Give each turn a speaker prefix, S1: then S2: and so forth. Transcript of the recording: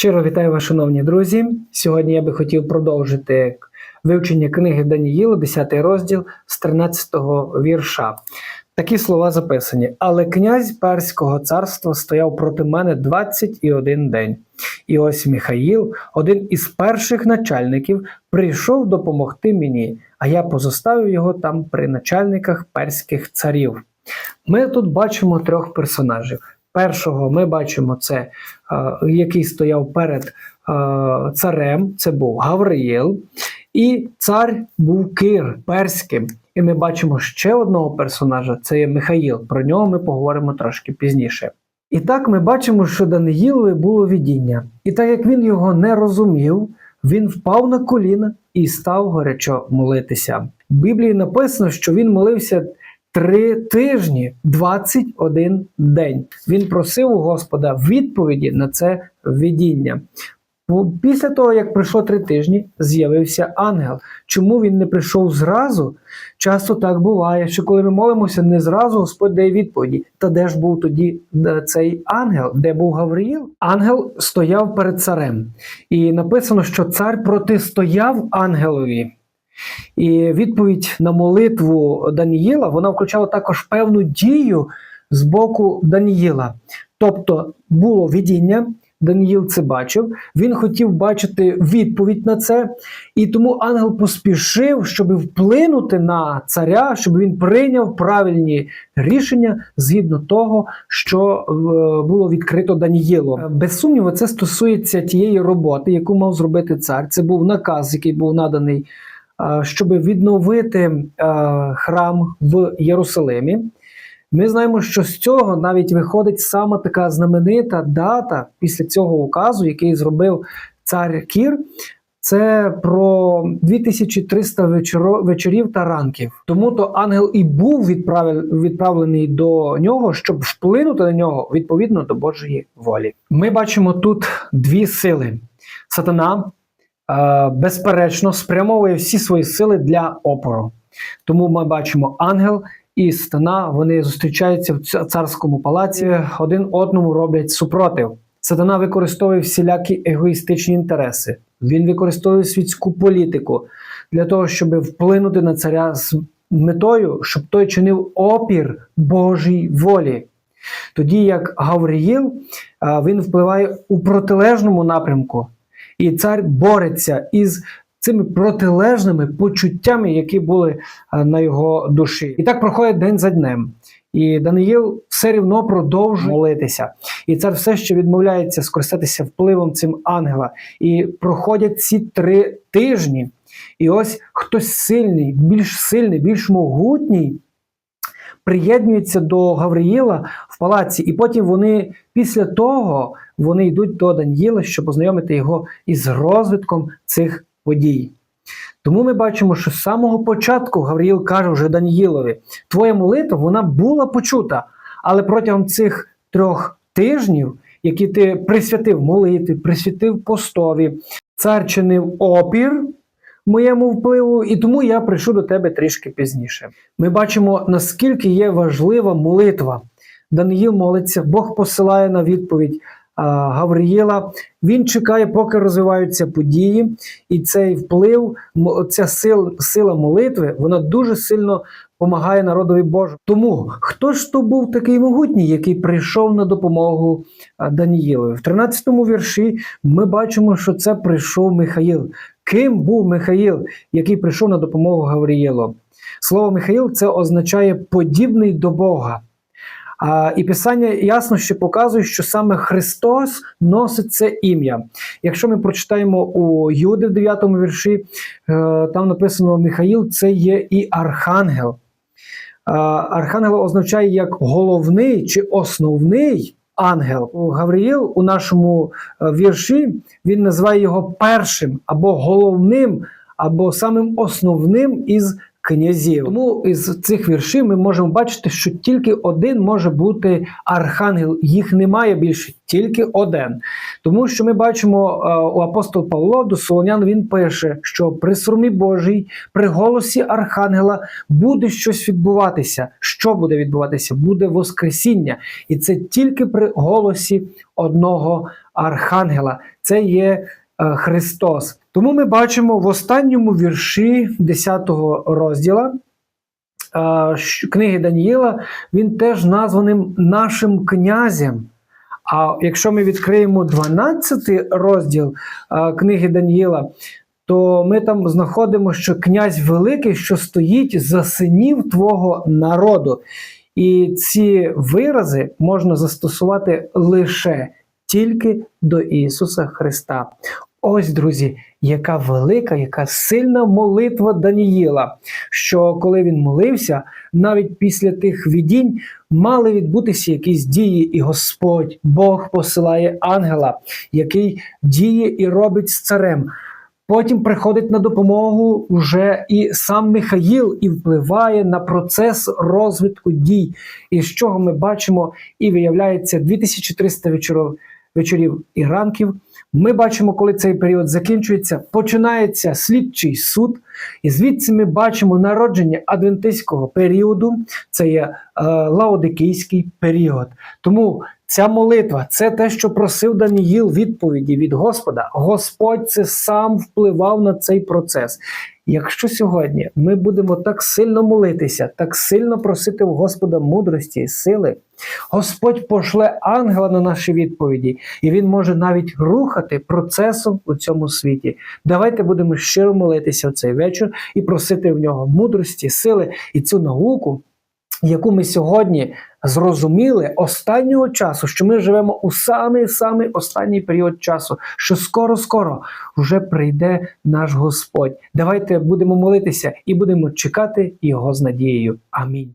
S1: Щиро вітаю вас, шановні друзі. Сьогодні я би хотів продовжити вивчення книги Даніїла, 10 розділ з 13 вірша. Такі слова записані: Але князь Перського царства стояв проти мене 21 день. І ось Михаїл, один із перших начальників, прийшов допомогти мені, а я позоставив його там при начальниках перських царів. Ми тут бачимо трьох персонажів. Першого ми бачимо це, е, який стояв перед е, царем, це був Гавриїл, і цар був Кир перським. І ми бачимо ще одного персонажа це є Михаїл. Про нього ми поговоримо трошки пізніше. І так ми бачимо, що Даниїлові було видіння. І так як він його не розумів, він впав на коліна і став горячо молитися. В Біблії написано, що він молився три тижні, 21 день. Він просив у Господа відповіді на це видіння. Після того, як пройшло три тижні, з'явився ангел. Чому він не прийшов зразу? Часто так буває, що коли ми молимося, не зразу Господь дає відповіді. Та де ж був тоді е, цей ангел? Де був Гавриїл? Ангел стояв перед царем. І написано, що цар протистояв ангелові. І відповідь на молитву Даніїла вона включала також певну дію з боку Даніїла. Тобто було видіння, Даніїл це бачив, він хотів бачити відповідь на це, і тому ангел поспішив, щоб вплинути на царя, щоб він прийняв правильні рішення згідно того, що е, було відкрито Даніїлом. Без сумніву, це стосується тієї роботи, яку мав зробити цар. Це був наказ, який був наданий щоб відновити храм в Єрусалимі. Ми знаємо, що з цього навіть виходить саме така знаменита дата після цього указу, який зробив цар Кір. Це про 2300 вечоро, вечорів та ранків. Тому то ангел і був відправ, відправлений до нього, щоб вплинути на нього відповідно до Божої волі. Ми бачимо тут дві сили: сатана безперечно спрямовує всі свої сили для опору. Тому ми бачимо ангел і стана, вони зустрічаються в царському палаці, один одному роблять супротив. Сатана використовує всілякі егоїстичні інтереси. Він використовує світську політику для того, щоб вплинути на царя з метою, щоб той чинив опір Божій волі. Тоді як Гавриїл він впливає у протилежному напрямку. І цар бореться із цими протилежними почуттями, які були е, на його душі. І так проходить день за днем. І Даниїл все рівно продовжує молитися. І цар все ще відмовляється скористатися впливом цим ангела. І проходять ці три тижні. І ось хтось сильний, більш сильний, більш могутній приєднуються до Гавриїла в палаці, і потім вони після того вони йдуть до Даніїла, щоб ознайомити його із розвитком цих подій. Тому ми бачимо, що з самого початку Гавриїл каже вже Даніїлові: Твоя молитва вона була почута, але протягом цих трьох тижнів, які ти присвятив молитві, присвятив постові, цар чинив опір моєму впливу, і тому я прийшов до тебе трішки пізніше. Ми бачимо, наскільки є важлива молитва. Даниїл молиться, Бог посилає на відповідь Гавриїла. Він чекає, поки розвиваються події, і цей вплив, ця сила, сила молитви, вона дуже сильно допомагає народові Божу. Тому хто ж то був такий могутній, який прийшов на допомогу Даніїлові? В 13-му вірші ми бачимо, що це прийшов Михаїл. Ким був Михаїл, який прийшов на допомогу Гавріїлу? Слово Михаїл це означає подібний до Бога. А, І Писання ясно що показує, що саме Христос носить це ім'я. Якщо ми прочитаємо у Юди в 9 вірші, е, там написано Михаїл це є і архангел. Архангел означає як головний чи основний ангел. Гавриїл у нашому е, вірші він називає його першим або головним, або самим основним із князів. Тому із цих віршів ми можемо бачити, що тільки один може бути архангел. Їх немає більше, тільки один. Тому що ми бачимо е, у апостол Павло до Солонян він пише, що при сурмі Божій, при голосі архангела буде щось відбуватися. Що буде відбуватися? Буде Воскресіння. І це тільки при голосі одного архангела. Це є е, Христос. Тому ми бачимо в останньому вірші 10 розділа книги Даніїла, він теж названим нашим князем. А якщо ми відкриємо 12 розділ книги Даніїла, то ми там знаходимо, що князь великий, що стоїть за синів твого народу. І ці вирази можна застосувати лише тільки до Ісуса Христа. Ось, друзі, яка велика, яка сильна молитва Даніїла, що коли він молився, навіть після тих видінь мали відбутися якісь дії, і Господь, Бог посилає ангела, який діє і робить з царем. Потім приходить на допомогу вже і сам Михаїл і впливає на процес розвитку дій, і з чого ми бачимо, і виявляється 2300 вечорів, вечорів і ранків. Ми бачимо, коли цей період закінчується, починається слідчий суд, і звідси ми бачимо народження адвентистського періоду, це є е, лаодикійський період. Тому ця молитва це те, що просив Даніїл відповіді від Господа. Господь це сам впливав на цей процес. Якщо сьогодні ми будемо так сильно молитися, так сильно просити у Господа мудрості і сили, Господь пошле ангела на наші відповіді, і він може навіть рухати процесом у цьому світі. Давайте будемо щиро молитися в цей вечір і просити в нього мудрості, сили і цю науку, яку ми сьогодні зрозуміли останнього часу, що ми живемо у самий самий останній період часу, що скоро-скоро вже прийде наш Господь. Давайте будемо молитися і будемо чекати його з надією. Амінь.